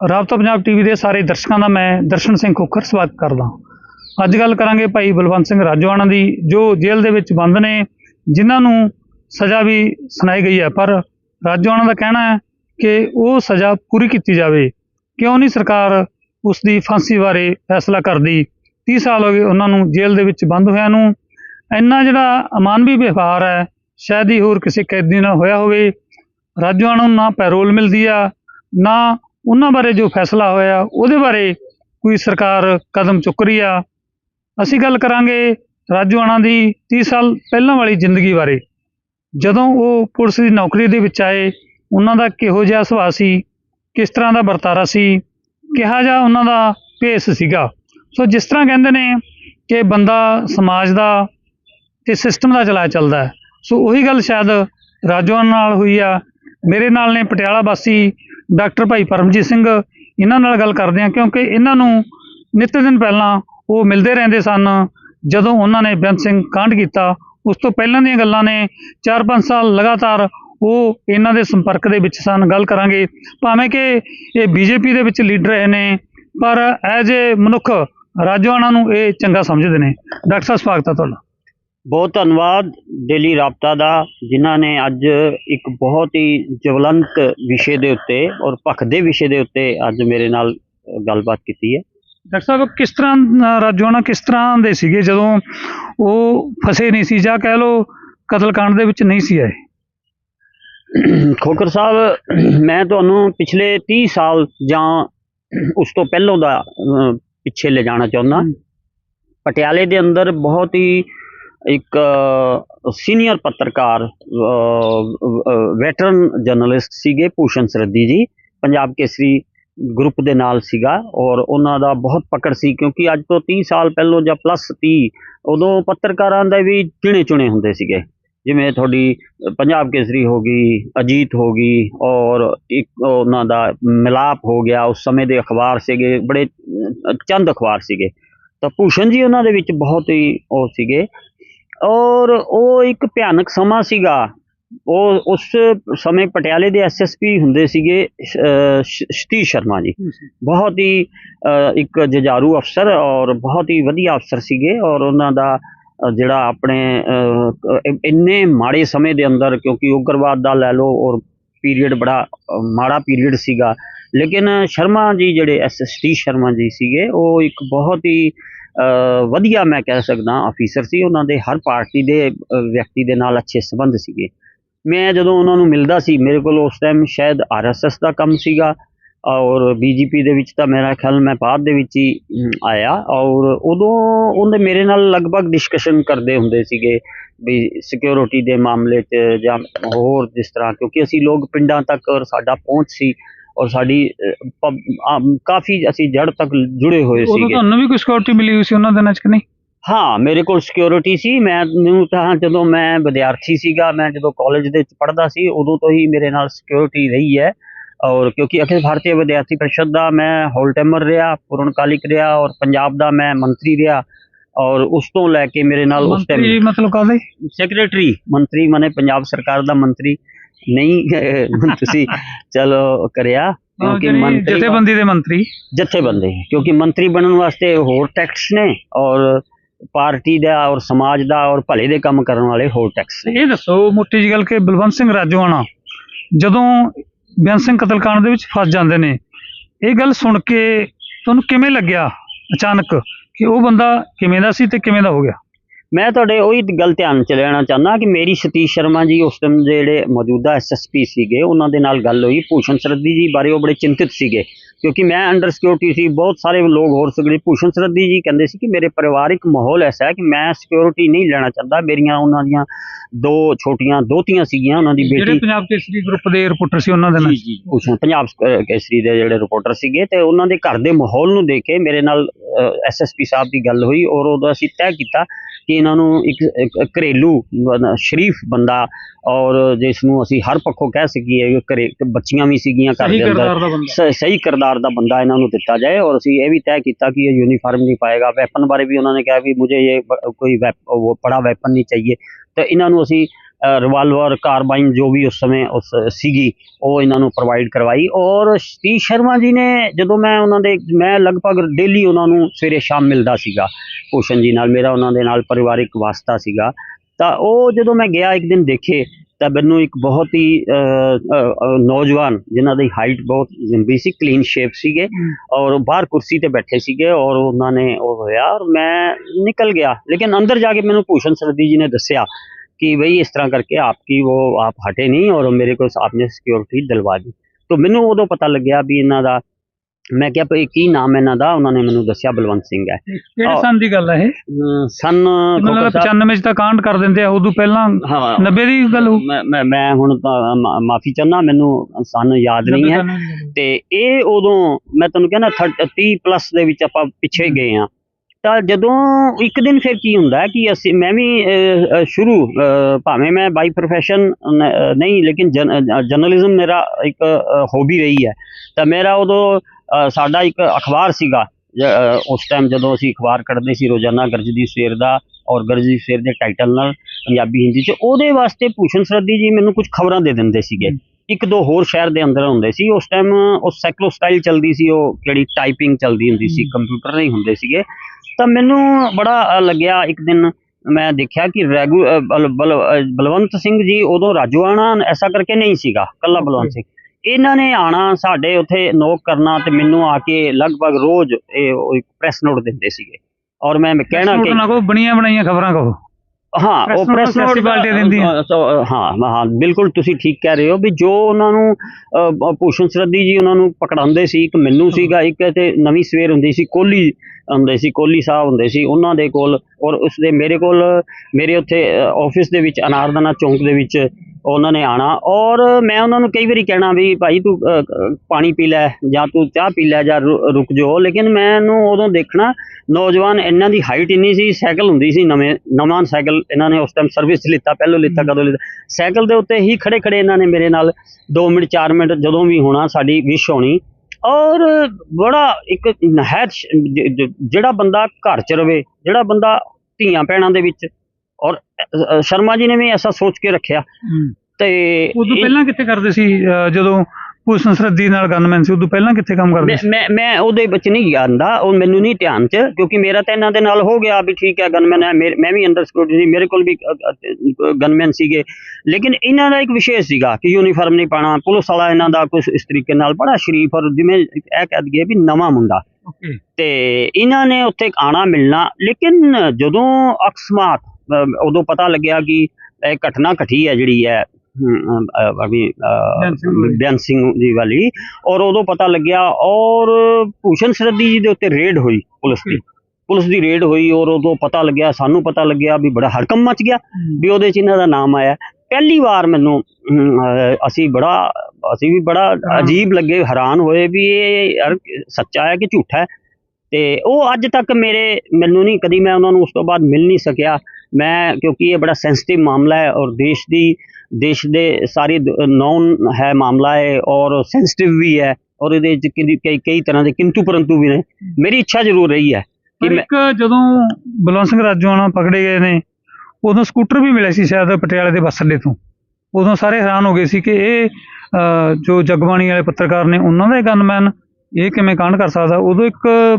ਰਾਬਤਾ ਪੰਜਾਬ ਟੀਵੀ ਦੇ ਸਾਰੇ ਦਰਸ਼ਕਾਂ ਦਾ ਮੈਂ ਦਰਸ਼ਨ ਸਿੰਘ ਖੋਖਰ ਸਵਾਗਤ ਕਰਦਾ ਅੱਜ ਗੱਲ ਕਰਾਂਗੇ ਭਾਈ ਬਲਵੰਤ ਸਿੰਘ ਰਾਜੋਆਣਾ ਦੀ, ਜੋ ਜੇਲ੍ਹ ਦੇ ਵਿੱਚ ਬੰਦ ਨੇ, ਜਿਨ੍ਹਾਂ ਨੂੰ ਸਜ਼ਾ ਵੀ ਸੁਣਾਈ ਗਈ ਹੈ। ਪਰ ਰਾਜੋਆਣਾ ਦਾ ਕਹਿਣਾ ਹੈ ਕਿ ਉਹ ਸਜ਼ਾ ਪੂਰੀ ਕੀਤੀ ਜਾਵੇ। ਕਿਉਂ ਨਹੀਂ ਸਰਕਾਰ ਉਸ ਦੀ ਫਾਂਸੀ ਬਾਰੇ ਫੈਸਲਾ ਕਰਦੀ? 30 ਸਾਲ ਹੋ ਗਏ ਉਹਨਾਂ ਨੂੰ ਜੇਲ੍ਹ ਦੇ ਵਿੱਚ ਬੰਦ ਹੋਇਆਂ ਨੂੰ। ਇੰਨਾ ਜਿਹੜਾ ਅਮਾਨਵੀ ਵਿਵਹਾਰ ਹੈ, ਸ਼ਾਇਦ ਹੀ ਹੋਰ ਕਿਸੇ ਕੈਦੀ ਨਾਲ ਹੋਇਆ ਹੋਵੇ। ਰਾਜੋਆਣਾ ਨੂੰ ਨਾ ਪੈਰੋਲ ਮਿਲਦੀ ਆ, ਨਾ ਉਹਨਾਂ ਬਾਰੇ ਜੋ ਫੈਸਲਾ ਹੋਇਆ, ਉਹਦੇ ਬਾਰੇ ਕੋਈ ਸਰਕਾਰ ਕਦਮ ਚੁੱਕ ਰਹੀ ਆ। ਅਸੀਂ ਗੱਲ ਕਰਾਂਗੇ ਰਾਜੋਆਣਾ ਦੀ 30 ਸਾਲ ਪਹਿਲਾਂ ਵਾਲੀ ਜ਼ਿੰਦਗੀ ਬਾਰੇ। ਜਦੋਂ ਉਹ ਪੁਲਿਸ ਦੀ ਨੌਕਰੀ ਦੇ ਵਿੱਚ ਆਏ, ਉਹਨਾਂ ਦਾ ਕਿਹੋ ਜਿਹਾ ਸੁਭਾਅ ਸੀ, ਕਿਸ ਤਰ੍ਹਾਂ ਦਾ ਵਰਤਾਰਾ ਸੀ, ਕਿਹਾ ਜਿਹਾ ਉਹਨਾਂ ਦਾ ਭੇਸ ਸੀਗਾ। ਸੋ ਜਿਸ ਤਰ੍ਹਾਂ ਕਹਿੰਦੇ ਨੇ ਕਿ ਬੰਦਾ ਸਮਾਜ ਦਾ ਤੇ ਸਿਸਟਮ ਦਾ ਚਲਾਇਆ ਚੱਲਦਾ ਸੋ ਉਹੀ ਗੱਲ ਸ਼ਾਇਦ ਰਾਜੋਆਣਾ ਨਾਲ ਹੋਈ ਆ। ਮੇਰੇ ਨਾਲ ਨੇ ਪਟਿਆਲਾ ਵਾਸੀ ਡਾਕਟਰ ਭਾਈ ਪਰਮਜੀਤ ਸਿੰਘ ਇਹਨਾਂ ਨਾਲ ਗੱਲ ਕਰਦੇ ਹਾਂ, ਕਿਉਂਕਿ ਇਹਨਾਂ ਨੂੰ ਨਿੱਤ ਦਿਨ ਪਹਿਲਾਂ ਉਹ ਮਿਲਦੇ ਰਹਿੰਦੇ ਸਨ। ਜਦੋਂ ਉਹਨਾਂ ਨੇ ਬੇਅੰਤ ਸਿੰਘ ਕਾਂਡ ਕੀਤਾ, ਉਸ ਤੋਂ ਪਹਿਲਾਂ ਦੀਆਂ ਗੱਲਾਂ ਨੇ 4-5 ਸਾਲ ਲਗਾਤਾਰ ਉਹ ਇਹਨਾਂ ਦੇ ਸੰਪਰਕ ਦੇ ਵਿੱਚ ਸਨ। ਗੱਲ ਕਰਾਂਗੇ ਭਾਵੇਂ ਕਿ ਇਹ ਬੀਜੇਪੀ ਦੇ ਵਿੱਚ ਲੀਡਰ ਰਹੇ ਨੇ, ਪਰ ਐਜ ਏ ਮਨੁੱਖ ਰਾਜੋਆਣਾ ਨੂੰ ਇਹ ਚੰਗਾ ਸਮਝਦੇ ਨੇ। ਡਾਕਟਰ ਸਾਹਿਬ, ਸਵਾਗਤ ਹੈ ਤੁਹਾਡਾ। ਬਹੁਤ ਧੰਨਵਾਦ ਡੇਲੀ ਰਾਬਤਾ ਦਾ ਜਿਨ੍ਹਾਂ ਨੇ ਅੱਜ ਇੱਕ ਬਹੁਤ ਹੀ ਜਵਲੰਤ ਵਿਸ਼ੇ ਦੇ ਉੱਤੇ ਔਰ ਭਖਦੇ ਵਿਸ਼ੇ ਦੇ ਉੱਤੇ ਅੱਜ ਮੇਰੇ ਨਾਲ ਗੱਲਬਾਤ ਕੀਤੀ ਹੈ। ਡਾਕਟਰ ਸਾਹਿਬ ਕਿਸ ਤਰ੍ਹਾਂ ਅਹ, ਰਾਜੋਆਣਾ ਕਿਸ ਤਰ੍ਹਾਂ ਦੇ ਸੀਗੇ ਜਦੋਂ ਉਹ ਫਸੇ ਨਹੀਂ ਸੀ ਜਾਂ ਕਹਿ ਲਓ ਕਤਲकांड ਦੇ ਵਿੱਚ ਨਹੀਂ ਸੀ ਆਏ? ਖੋਕਰ ਸਾਹਿਬ ਮੈਂ ਤੁਹਾਨੂੰ ਪਿਛਲੇ 30 ਸਾਲ ਜਾਂ ਉਸ ਤੋਂ ਪਹਿਲਾਂ ਦਾ ਪਿੱਛੇ ਲੈ ਜਾਣਾ ਚਾਹੁੰਦਾ। ਪਟਿਆਲੇ ਦੇ ਅੰਦਰ ਬਹੁਤ ਹੀ ਇੱਕ ਸੀਨੀਅਰ ਪੱਤਰਕਾਰ ਵੈਟਰਨ ਜਰਨਲਿਸਟ ਸੀਗੇ ਭੂਸ਼ਣ ਸਰਦੀ ਜੀ, ਪੰਜਾਬ ਕੇਸਰੀ ਗਰੁੱਪ ਦੇ ਨਾਲ ਸੀਗਾ ਔਰ ਉਹਨਾਂ ਦਾ ਬਹੁਤ ਪਕੜ ਸੀ ਕਿਉਂਕਿ ਅੱਜ ਤੋਂ 30 ਸਾਲ ਪਹਿਲਾਂ ਜਾਂ ਪਲੱਸ 30 ਉਦੋਂ ਪੱਤਰਕਾਰਾਂ ਦੇ ਵੀ ਚੁਣੇ ਚੁਣੇ ਹੁੰਦੇ ਸੀਗੇ। ਜਿਵੇਂ ਤੁਹਾਡੀ ਪੰਜਾਬ ਕੇਸਰੀ ਹੋ ਗਈ, ਅਜੀਤ ਹੋ ਗਈ ਔਰ ਇੱਕ ਉਹਨਾਂ ਦਾ ਮਿਲਾਪ ਹੋ ਗਿਆ, ਉਸ ਸਮੇਂ ਦੇ ਅਖਬਾਰ ਸੀਗੇ, ਬੜੇ ਚੰਦ ਅਖਬਾਰ ਸੀਗੇ। ਤਾਂ ਭੂਸ਼ਣ ਜੀ ਉਹਨਾਂ ਦੇ ਵਿੱਚ ਬਹੁਤ ਹੀ ਉਹ ਸੀਗੇ। ਔਰ ਉਹ ਇੱਕ ਭਿਆਨਕ ਸਮਾਂ ਸੀਗਾ। ਉਹ ਉਸ ਸਮੇਂ ਪਟਿਆਲੇ ਦੇ ਐਸਐਸਪੀ ਹੁੰਦੇ ਸੀਗੇ ਅ, ਸ਼- ਸਤੀਸ਼ ਸ਼ਰਮਾ ਜੀ। ਬਹੁਤ ਹੀ ਇੱਕ ਜਜਾਰੂ ਅਫਸਰ ਔਰ ਬਹੁਤ ਹੀ ਵਧੀਆ ਅਫਸਰ ਸੀਗੇ ਔਰ ਉਹਨਾਂ ਦਾ ਜਿਹੜਾ ਆਪਣੇ ਇੰਨੇ ਮਾੜੇ ਸਮੇਂ ਦੇ ਅੰਦਰ ਕਿਉਂਕਿ ਉਗਰਵਾਦ ਦਾ ਲੈ ਲਓ ਔਰ ਪੀਰੀਅਡ ਬੜਾ ਮਾੜਾ ਪੀਰੀਅਡ ਸੀਗਾ। ਲੇਕਿਨ ਸ਼ਰਮਾ ਜੀ ਜਿਹੜੇ ਐਸਐਸਟੀ ਸ਼ਰਮਾ ਜੀ ਸੀਗੇ ਉਹ ਇੱਕ ਬਹੁਤ ਹੀ ਵਧੀਆ ਮੈਂ ਕਹਿ ਸਕਦਾ ਅਫੀਸਰ ਸੀ, ਉਹਨਾਂ ਦੇ ਹਰ ਪਾਰਟੀ ਦੇ ਵਿਅਕਤੀ ਦੇ ਨਾਲ ਅੱਛੇ ਸੰਬੰਧ ਸੀਗੇ। ਮੈਂ ਜਦੋਂ ਉਹਨਾਂ ਨੂੰ ਮਿਲਦਾ ਸੀ, ਮੇਰੇ ਕੋਲ ਉਸ ਟਾਈਮ ਸ਼ਾਇਦ ਆਰਐਸਐਸ ਦਾ ਕੰਮ ਸੀਗਾ ਔਰ ਬੀਜੇਪੀ ਦੇ ਵਿੱਚ ਤਾਂ ਮੇਰਾ ਖਿਆਲ ਮੈਂ ਬਾਅਦ ਦੇ ਵਿੱਚ ਹੀ ਆਇਆ ਔਰ ਉਦੋਂ ਉਹਦੇ ਮੇਰੇ ਨਾਲ ਲਗਭਗ ਡਿਸਕਸ਼ਨ ਕਰਦੇ ਹੁੰਦੇ ਸੀਗੇ ਵੀ ਸਿਕਿਉਰਿਟੀ ਦੇ ਮਾਮਲੇ 'ਚ ਜਾਂ ਹੋਰ ਜਿਸ ਤਰ੍ਹਾਂ ਕਿਉਂਕਿ ਅਸੀਂ ਲੋਕ ਪਿੰਡਾਂ ਤੱਕ ਔਰ ਸਾਡਾ ਪਹੁੰਚ ਸੀ ਔਰ ਸਾਡੀ ਕਾਫੀ ਅਸੀਂ ਜੜ ਤੱਕ ਜੁੜੇ ਹੋਏ ਉਦੋਂ ਸੀਗੇ। ਤੁਹਾਨੂੰ ਵੀ ਕੋਈ ਸਿਕਿਉਰਿਟੀ ਮਿਲੀ ਹੋਈ ਸੀ ਉਹਨਾਂ ਦਿਨਾਂ 'ਚ ਕਿ ਨਹੀਂ? ਹਾਂ ਮੇਰੇ ਕੋਲ ਸਿਕਿਉਰਿਟੀ ਸੀ। ਮੈਂ ਮੈਨੂੰ ਤਾਂ ਜਦੋਂ ਮੈਂ ਵਿਦਿਆਰਥੀ ਸੀਗਾ ਮੈਂ ਜਦੋਂ ਕਾਲਜ ਦੇ ਵਿੱਚ ਪੜ੍ਹਦਾ ਸੀ ਉਦੋਂ ਤੋਂ ਹੀ ਮੇਰੇ ਨਾਲ ਸਿਕਿਉਰਿਟੀ ਰਹੀ ਹੈ। ਔਰ ਕਿਉਂਕਿ ਅਖਿਲ ਭਾਰਤੀ ਵਿਦਿਆਰਥੀ ਪ੍ਰੀਸ਼ਦ ਦਾ ਮੈਂ ਹੋਲ ਟਾਈਮਰ ਰਿਹਾ ਪੂਰਨਕਾਲਿਕ ਰਿਹਾ ਔਰ ਪੰਜਾਬ ਦਾ ਮੈਂ ਮੰਤਰੀ ਰਿਹਾ। ਔਰ ਉਸ ਤੋਂ ਲੈ ਕੇ ਮੇਰੇ ਨਾਲ ਉਸ ਮੰਤਰੀ ਟਾਈਮ ਮਤਲਬ ਕਾਹਦੇ? ਸੈਕਟਰੀ ਮੰਤਰੀ ਮਨੇ ਪੰਜਾਬ ਸਰਕਾਰ ਦਾ ਮੰਤਰੀ। ਨਹੀਂ ਤੁਸੀਂ ਚਲੋ ਕਰਿਆ ਕਿਉਂਕਿ ਮੰਤਰੀ ਜਥੇਬੰਦੀ ਦੇ ਮੰਤਰੀ। ਜਥੇਬੰਦੀ ਕਿਉਂਕਿ ਮੰਤਰੀ ਬਣਨ ਵਾਸਤੇ ਹੋਰ ਟੈਕਸ ਨੇ ਔਰ ਪਾਰਟੀ ਦਾ ਔਰ ਸਮਾਜ ਦਾ ਔਰ ਭਲੇ ਦੇ ਕੰਮ ਕਰਨ ਵਾਲੇ ਹੋਰ ਟੈਕਸ ਨੇ। ਇਹ ਦੱਸੋ ਮੋਟੀ ਜੀ ਗੱਲ ਕਿ ਬਲਵੰਤ ਸਿੰਘ ਰਾਜੋਆਣਾ ਜਦੋਂ ਬੇਅੰਤ ਸਿੰਘ ਕਤਲकांड ਦੇ ਵਿੱਚ ਫਸ ਜਾਂਦੇ ਨੇ ਇਹ ਗੱਲ ਸੁਣ ਕੇ ਤੁਹਾਨੂੰ ਕਿਵੇਂ ਲੱਗਿਆ ਅਚਾਨਕ ਕਿ ਉਹ ਬੰਦਾ ਕਿਵੇਂ ਦਾ ਸੀ ਤੇ ਕਿਵੇਂ ਦਾ ਹੋ ਗਿਆ? ਮੈਂ ਤੁਹਾਡੇ ਉਹੀ ਗੱਲ ਧਿਆਨ ਚ ਲੈਣਾ ਚਾਹੁੰਦਾ ਕਿ ਮੇਰੀ ਸਤੀਸ਼ ਸ਼ਰਮਾ ਜੀ ਉਸ ਟਾਈਮ ਜਿਹੜੇ ਮੌਜੂਦਾ ਐਸਐਸਪੀ ਸੀਗੇ ਉਹਨਾਂ ਦੇ ਨਾਲ ਗੱਲ ਹੋਈ ਭੂਸ਼ਣ ਸਰਦੀ ਜੀ ਬਾਰੇ ਉਹ ਬੜੇ ਚਿੰਤਿਤ ਸੀਗੇ ਕਿਉਂਕਿ ਮੈਂ ਅੰਡਰ ਸਿਕਿਉਰਿਟੀ ਸੀ ਬਹੁਤ ਸਾਰੇ ਲੋਕ ਹੋਰ ਸੀਗੇ ਭੂਸ਼ਣ ਸਰਦੀ ਜੀ ਕਹਿੰਦੇ ਸੀ ਕਿ ਮੇਰੇ ਪਰਿਵਾਰਿਕ ਮਾਹੌਲ ਐਸਾ ਹੈ ਕਿ ਮੈਂ ਸਿਕਿਉਰਿਟੀ ਨਹੀਂ ਲੈਣਾ ਚਾਹੁੰਦਾ ਮੇਰੀਆਂ ਉਹਨਾਂ ਦੀਆਂ ਦੋ ਛੋਟੀਆਂ ਦੋਤੀਆਂ ਸੀਗੀਆਂ ਉਹਨਾਂ ਦੀ ਜਿਹੜੇ ਬੇਟੀ ਪੰਜਾਬ ਕੇਸਰੀ ਗਰੁੱਪ ਦੇ ਰਿਪੋਰਟਰ ਸੀ ਉਹਨਾਂ ਦੇ ਨਾਲ? ਜੀ ਜੀ ਭੂਸ਼ਣ ਪੰਜਾਬ ਕੇਸਰੀ ਦੇ ਜਿਹੜੇ ਰਿਪੋਰਟਰ ਸੀਗੇ ਤੇ ਉਹਨਾਂ ਦੇ ਘਰ ਦੇ ਮਾਹੌਲ ਨੂੰ ਦੇਖ ਕੇ ਮੇਰੇ ਨਾਲ ਐਸਐਸਪੀ ਸਾਹਿਬ ਦੀ ਗੱਲ ਹੋਈ ਔਰ ਉਦੋਂ ਅਸੀਂ ਤੈਅ ਕੀਤਾ ਕਿ ਇਹਨਾਂ ਨੂੰ ਇੱਕ ਇੱਕ ਘਰੇਲੂ ਸ਼ਰੀਫ ਬੰਦਾ ਔਰ ਜਿਸ ਨੂੰ ਅਸੀਂ ਹਰ ਪੱਖੋਂ ਕਹਿ ਸਕੀਏ ਕਿ ਘਰੇ ਬੱਚੀਆਂ ਵੀ ਸੀਗੀਆਂ ਘਰ ਦੇ ਅੰਦਰ। ਸਹੀ ਕਿਰਦਾਰ ਦਾ ਬੰਦਾ ਇਹਨਾਂ ਨੂੰ ਦਿੱਤਾ ਜਾਏ ਔਰ ਅਸੀਂ ਇਹ ਵੀ ਤੈਅ ਕੀਤਾ ਕਿ ਇਹ ਯੂਨੀਫਾਰਮ ਨਹੀਂ ਪਾਏਗਾ। ਵੈਪਨ ਬਾਰੇ ਵੀ ਉਹਨਾਂ ਨੇ ਕਿਹਾ ਵੀ ਮੁਝੇ ਇਹ ਕੋਈ ਵੈਪ- ਉਹ ਬੜਾ ਵੈਪਨ ਨਹੀਂ ਚਾਹੀਏ। ਤੇ ਇਹਨਾਂ ਨੂੰ ਅਸੀਂ ਰਿਵਾਲਵਰ ਕਾਰਬਾਈਨ ਜੋ ਵੀ ਉਸ ਸਮੇਂ ਉਸ ਸੀਗੀ ਉਹ ਇਹਨਾਂ ਨੂੰ ਪ੍ਰੋਵਾਈਡ ਕਰਵਾਈ ਔਰ ਸਤੀਸ਼ ਸ਼ਰਮਾ ਜੀ ਨੇ ਜਦੋਂ ਮੈਂ ਉਹਨਾਂ ਦੇ ਮੈਂ ਲਗਭਗ ਡੇਲੀ ਉਹਨਾਂ ਨੂੰ ਸਵੇਰੇ ਸ਼ਾਮ ਮਿਲਦਾ ਸੀਗਾ ਭੂਸ਼ਣ ਜੀ ਨਾਲ ਮੇਰਾ ਉਹਨਾਂ ਦੇ ਨਾਲ ਪਰਿਵਾਰਿਕ ਵਾਸਤਾ ਸੀਗਾ ਤਾਂ ਉਹ ਜਦੋਂ ਮੈਂ ਗਿਆ ਇੱਕ ਦਿਨ ਦੇਖੇ ਤਾਂ ਮੈਨੂੰ ਇੱਕ ਬਹੁਤ ਹੀ ਨੌਜਵਾਨ ਜਿਨ੍ਹਾਂ ਦੀ ਹਾਈਟ ਬਹੁਤ ਲੰਬੀ ਸੀ ਕਲੀਨ ਸ਼ੇਪ ਸੀਗੇ ਔਰ ਬਾਹਰ ਕੁਰਸੀ ਤੇ ਬੈਠੇ ਸੀਗੇ ਔਰ ਉਹਨਾਂ ਨੇ ਉਹ ਹੋਇਆ ਔਰ ਮੈਂ ਨਿਕਲ ਗਿਆ ਲੇਕਿਨ ਅੰਦਰ ਜਾ ਕੇ ਮੈਨੂੰ ਭੂਸ਼ਣ ਸਰਦੀ ਜੀ ਨੇ ਦੱਸਿਆ कि भाई इस तरह करके आपकी वो आप हटे नहीं और मेरे को आपने सिक्योरिटी दिलवा दी तो ਮੈਨੂੰ ਉਦੋਂ ਪਤਾ ਲੱਗਿਆ ਵੀ ਇਹਨਾਂ ਦਾ ਮੈਂ ਕਿਹਾ ਭਈ ਕੀ ਨਾਮ ਹੈ ਇਹਨਾਂ ਦਾ ਉਹਨਾਂ ਨੇ ਮੈਨੂੰ ਦੱਸਿਆ ਬਲਵੰਤ ਸਿੰਘ ਹੈ ਕਿਹੜੇ ਆਹ, ਸੰਨ ਦੀ ਗੱਲ ਹੈ ਇਹ ਅਮ ਸਨ ਮੈਨੂੰ ਖੋਖਰ ਲੱਗਦਾ ਸਾਹਿਬ 95 ਚ ਤਾਂ ਕਾਂਡ ਕਰ ਦਿੰਦੇ ਆ ਉਦੋਂ ਪਹਿਲਾਂ ਹਾਂ 90 ਦੀ ਗੱਲ ਹੋ ਮੈਂ ਮੈਂ- ਮੈਂ ਹੁਣ ਮਾਫੀ ਚਾਹੁੰਦਾ ਮੈਨੂੰ ਸਨ ਯਾਦ ਨਹੀਂ ਹੈ ਤੇ ਇਹ ਉਦੋਂ ਮੈਂ ਤੁਹਾਨੂੰ ਕਹਿੰਦਾ 30 ਪਲੱਸ ਦੇ ਵਿੱਚ ਆਪਾਂ ਪਿੱਛੇ ਗਏ ਆ ਤਾਂ ਜਦੋਂ ਇੱਕ ਦਿਨ ਫਿਰ ਕੀ ਹੁੰਦਾ ਕਿ ਅਸੀਂ, ਮੈਂ ਵੀ ਸ਼ੁਰੂ ਭਾਵੇਂ ਮੈਂ ਬਾਈ ਪ੍ਰੋਫੈਸ਼ਨ ਨਹੀਂ, ਲੇਕਿਨ ਜਰਨਲਿਜ਼ਮ ਮੇਰਾ ਇੱਕ ਹੌਬੀ ਰਹੀ ਹੈ। ਤਾਂ ਮੇਰਾ ਉਦੋਂ ਸਾਡਾ ਇੱਕ ਅਖਬਾਰ ਸੀਗਾ ਉਸ ਟਾਈਮ ਜਦੋਂ ਅਸੀਂ ਅਖਬਾਰ ਕੱਢਦੇ ਸੀ, ਰੋਜ਼ਾਨਾ ਗਰਜਦੀ ਸਵੇਰ ਦਾ ਔਰ ਗਰਜਦੀ ਸਵੇਰ ਦੇ ਟਾਈਟਲ ਨਾਲ ਪੰਜਾਬੀ, ਹਿੰਦੀ ਚ, ਉਹਦੇ ਵਾਸਤੇ ਭੂਸ਼ਣ ਸਰਦੀ ਜੀ ਮੈਨੂੰ ਕੁਝ ਖਬਰਾਂ ਦੇ ਦਿੰਦੇ ਸੀਗੇ। ਇੱਕ ਦੋ ਹੋਰ ਸ਼ਹਿਰ ਦੇ ਅੰਦਰ ਹੁੰਦੇ ਸੀ ਉਸ ਟਾਈਮ ਉਹ ਸੈਕਲੋ ਸਟਾਈਲ ਚੱਲਦੀ ਸੀ ਉਹ ਜਿਹੜੀ ਟਾਈਪਿੰਗ ਚੱਲਦੀ ਹੁੰਦੀ ਸੀ। ਕੰਪਿਊਟਰ ਨਹੀਂ ਹੁੰਦੇ ਸੀਗੇ। ਤਾਂ ਮੈਨੂੰ ਬੜਾ ਲੱਗਿਆ ਇੱਕ ਦਿਨ ਮੈਂ ਦੇਖਿਆ ਕਿ ਰੈਗੂ ਬਲਵੰਤ ਸਿੰਘ ਜੀ ਉਦੋਂ ਰਾਜੂਆਣਾ ਐਸਾ ਕਰਕੇ ਨਹੀਂ ਸੀਗਾ ਕੱਲਾ ਬਲਵੰਤ ਸਿੰਘ। ਇਹਨਾਂ ਨੇ ਆਣਾ ਸਾਡੇ ਉੱਥੇ ਨੋਕ ਕਰਨਾ ਤੇ ਮੈਨੂੰ ਆ ਕੇ ਲਗਭਗ ਰੋਜ਼ ਇਹ ਪ੍ਰੈਸ ਨੋਟ ਦਿੰਦੇ ਸੀਗੇ। ਔਰ ਮੈਂ ਕਹਿਣਾ ਕੋ ਬਣੀਆਂ ਬਣਾਈਆਂ ਖਬਰਾਂ ਕਹੋ। ਹਾਂ ਉਹ ਪ੍ਰੈਸ ਸਿਆਸੀ ਪਾਰਟੀਆਂ ਦਿੰਦੀਆਂ। ਹਾਂ ਹਾਂ ਬਿਲਕੁਲ ਤੁਸੀਂ ਠੀਕ ਕਹਿ ਰਹੇ ਹੋ ਵੀ ਜੋ ਉਹਨਾਂ ਨੂੰ ਭੂਸ਼ਣ ਸਰਦੀ ਜੀ ਉਹਨਾਂ ਨੂੰ ਪਕੜਾਉਂਦੇ ਸੀ ਇੱਕ ਮੈਨੂੰ ਸੀਗਾ ਇੱਕ ਤੇ ਨਵੀਂ ਸਵੇਰ ਹੁੰਦੀ ਸੀ ਕੋਹਲੀ ਹੁੰਦੇ ਸੀ ਕੋਹਲੀ ਸਾਹਿਬ ਹੁੰਦੇ ਸੀ ਉਹਨਾਂ ਦੇ ਕੋਲ ਔਰ ਉਸ ਦੇ ਮੇਰੇ ਕੋਲ ਮੇਰੇ ਉੱਥੇ ਆਫਿਸ ਦੇ ਵਿੱਚ ਅਨਾਰਦਾਨਾ ਚੌਂਕ ਦੇ ਵਿੱਚ ਉਹਨਾਂ ਨੇ ਆਣਾ ਔਰ ਮੈਂ ਉਹਨਾਂ ਨੂੰ ਕਈ ਵਾਰੀ ਕਹਿਣਾ ਵੀ ਭਾਈ ਤੂੰ ਪਾਣੀ ਪੀ ਲੈ ਜਾਂ ਤੂੰ ਚਾਹ ਪੀ ਲੈ ਜਾਂ ਰੁਕ ਜਾਓ ਲੇਕਿਨ ਮੈਨੂੰ ਉਦੋਂ ਦੇਖਣਾ ਨੌਜਵਾਨ ਇਹਨਾਂ ਦੀ ਹਾਈਟ ਇੰਨੀ ਸੀ ਸਾਈਕਲ ਹੁੰਦੀ ਸੀ ਨਵੇਂ ਨਵਾਂ ਸਾਈਕਲ ਇਹਨਾਂ ਨੇ ਉਸ ਟਾਈਮ ਸਰਵਿਸ ਲਿੱਤਾ ਪਹਿਲੋਂ ਲਿੱਤਾ ਕਦੋਂ ਲਿੱਤਾ ਸਾਈਕਲ ਦੇ ਉੱਤੇ ਹੀ ਖੜੇ ਖੜੇ ਇਹਨਾਂ ਨੇ ਮੇਰੇ ਨਾਲ 2 ਮਿੰਟ 4 ਮਿੰਟ ਜਦੋਂ ਵੀ ਹੋਣਾ ਸਾਡੀ ਵਿਸ਼ ਹੋਣੀ ਔਰ ਬੜਾ ਇੱਕ ਨਹਾਇਤ ਜ- ਜਿਹੜਾ ਬੰਦਾ ਘਰ ਚ ਰਵੇ ਜਿਹੜਾ ਬੰਦਾ ਧੀਆਂ ਭੈਣਾਂ ਦੇ ਵਿੱਚ ਔਰ ਸ਼ਰਮਾ ਜੀ ਨੇ ਵੀ ਐਸਾ ਸੋਚ ਕੇ ਰੱਖਿਆ। ਤੇ ਉਦੋਂ ਪਹਿਲਾਂ ਕਿੱਥੇ ਕਰਦੇ ਸੀ ਜਦੋਂ ਭੂਸ਼ਣ ਸਰਦੀ ਨਾਲ ਗਨਮੈਨ ਸੀ ਉਦੋਂ ਪਹਿਲਾਂ ਕਿੱਥੇ ਕੰਮ ਕਰਦੇ ਮੈਂ ਸੀ? ਮੈਂ ਮੈਂ ਉਹਦੇ ਵਿੱਚ ਨਹੀਂ ਜਾਂਦਾ ਉਹ ਮੈਨੂੰ ਨਹੀਂ ਧਿਆਨ ਚ ਕਿਉਂਕਿ ਮੇਰਾ ਤਾਂ ਇਹਨਾਂ ਦੇ ਨਾਲ ਹੋ ਗਿਆ ਵੀ ਠੀਕ ਹੈ ਗਨਮੈਨ ਹੈ ਮੇਰੇ- ਮੈਂ ਵੀ ਅੰਦਰ ਸਿਕਿਉਰਿਟੀ ਸੀ ਮੇਰੇ ਕੋਲ ਵੀ ਗਨਮੈਨ ਸੀਗੇ। ਲੇਕਿਨ ਇਹਨਾਂ ਦਾ ਇੱਕ ਵਿਸ਼ੇਸ਼ ਸੀਗਾ ਕਿ ਯੂਨੀਫਾਰਮ ਨਹੀਂ ਪਾਣਾ ਪੁਲਿਸ ਵਾਲਾ ਇਹਨਾਂ ਦਾ ਕੁਝ ਇਸ ਤਰੀਕੇ ਨਾਲ ਬੜਾ ਸ਼ਰੀਫ ਔਰ ਜਿਵੇਂ ਇਹ ਕਹਿ ਦਈਏ ਵੀ ਨਵਾਂ ਮੁੰਡਾ। ਓਕੇ ਤੇ ਇਹਨਾਂ ਨੇ ਉੱਥੇ ਆਣਾ ਮਿਲਣਾ ਲੇਕਿਨ ਜਦੋਂ ਅਕਸਮਾਤ ਉਦੋਂ ਪਤਾ ਲੱਗਿਆ ਕਿ ਇਹ ਘਟਨਾ ਘਟੀ ਹੈ ਜਿਹੜੀ ਹੈ ਅਭੀ ਬਿਆਨ ਸਿੰਘ ਜੀ ਵਾਲੀ। ਔਰ ਉਦੋਂ ਪਤਾ ਲੱਗਿਆ ਔਰ ਭੂਸ਼ਣ ਸਰਦੀ ਜੀ ਦੇ ਉੱਤੇ ਰੇਡ ਹੋਈ ਪੁਲਿਸ ਦੀ। ਪੁਲਿਸ ਦੀ ਰੇਡ ਹੋਈ ਔਰ ਉਦੋਂ ਪਤਾ ਲੱਗਿਆ ਸਾਨੂੰ ਪਤਾ ਲੱਗਿਆ ਵੀ ਬੜਾ ਹੜਕੰਮ ਮਚ ਗਿਆ ਵੀ ਉਹਦੇ 'ਚ ਇਹਨਾਂ ਦਾ ਨਾਮ ਆਇਆ। ਪਹਿਲੀ ਵਾਰ ਮੈਨੂੰ ਅਸੀਂ ਬੜਾ ਅਸੀਂ ਵੀ ਬੜਾ ਅਜੀਬ ਲੱਗੇ ਹੈਰਾਨ ਹੋਏ ਵੀ ਇਹ ਯਾਰ ਸੱਚਾ ਹੈ ਕਿ ਝੂਠਾ ਹੈ। ਤੇ ਉਹ ਅੱਜ ਤੱਕ ਮੇਰੇ ਮੈਨੂੰ ਨਹੀਂ ਕਦੀ ਮੈਂ ਉਹਨਾਂ ਨੂੰ ਉਸ ਤੋਂ ਬਾਅਦ ਮਿਲ ਨਹੀਂ ਸਕਿਆ। ਮੈਂ ਕਿਉਂਕਿ ਇਹ ਬੜਾ ਸੈਂਸਿਟਿਵ ਮਾਮਲਾ ਹੈ ਔਰ ਦੇਸ਼ ਦੀ ਦੇਸ਼ ਦੇ ਸਾਰੀ ਨੌਨ ਹੈ ਮਾਮਲਾ ਹੈ ਔਰ ਸੈਂਸਿਟਿਵ ਵੀ ਹੈ ਔਰ ਇਹਦੇ ਵਿੱਚ ਕਈ ਕਈ ਤਰ੍ਹਾਂ ਦੇ ਕਿੰਤੂ ਪਰੰਤੂ ਵੀ ਨੇ। ਮੇਰੀ ਇੱਛਾ ਜ਼ਰੂਰ ਰਹੀ ਹੈ ਕਿ ਇੱਕ ਜਦੋਂ ਬਲਵੰਤ ਸਿੰਘ ਰਾਜੂਆਣਾ ਪਕੜੇ ਗਏ ਨੇ ਉਦੋਂ ਸਕੂਟਰ ਵੀ ਮਿਲੇ ਸੀ ਸ਼ਾਇਦ ਪਟਿਆਲੇ ਦੇ ਬੱਸ ਅੱਡੇ ਤੋਂ। ਉਦੋਂ ਸਾਰੇ ਹੈਰਾਨ ਹੋ ਗਏ ਸੀ ਕਿ ਇਹ ਜੋ ਜਗਬਾਣੀ ਵਾਲੇ ਪੱਤਰਕਾਰ ਨੇ ਉਹਨਾਂ ਦਾ ਗਨਮੈਨ ਇਹ ਕਿਵੇਂ ਕਾਂਡ ਕਰ ਸਕਦਾ? ਉਦੋਂ ਇੱਕ